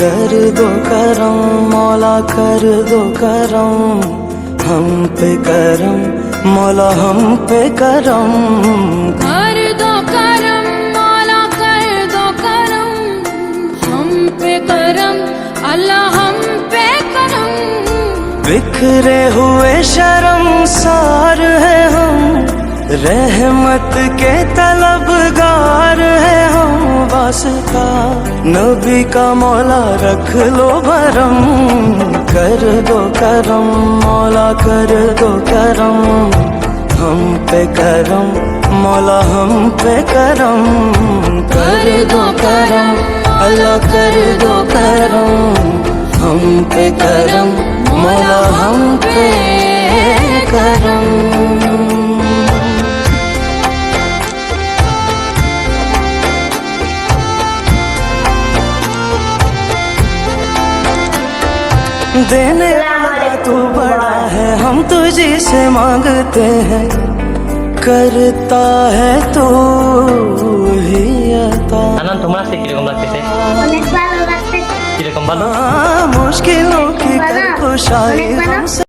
कर दो करम मौला कर दो करम। हम पे करम मौला हम पे करम। कर दो करम मौला कर दो करम। हम पे करम अल्लाह हम पे करम। बिखरे हुए शर्म सार है हम। रहमत के तलबगार है हम। वास्ता नबी का मौला रख लो भरम, कर दो करम, मौला कर दो करम। हम पे करम, मौला हम पे करम। कर दो करम, अल्लाह कर दो करम। हम पे करम, मौला हम पे देने वाला तू बड़ा है हम तुझी से मांगते हैं करता है तू ही अता আনন্দ তোমার আছে কিরকম লাগতেছে অনেক ভালো লাগতেছে কিরকম ভালো हाँ, मुश्किलों की बना, खुशाई अनेक बना। हमसे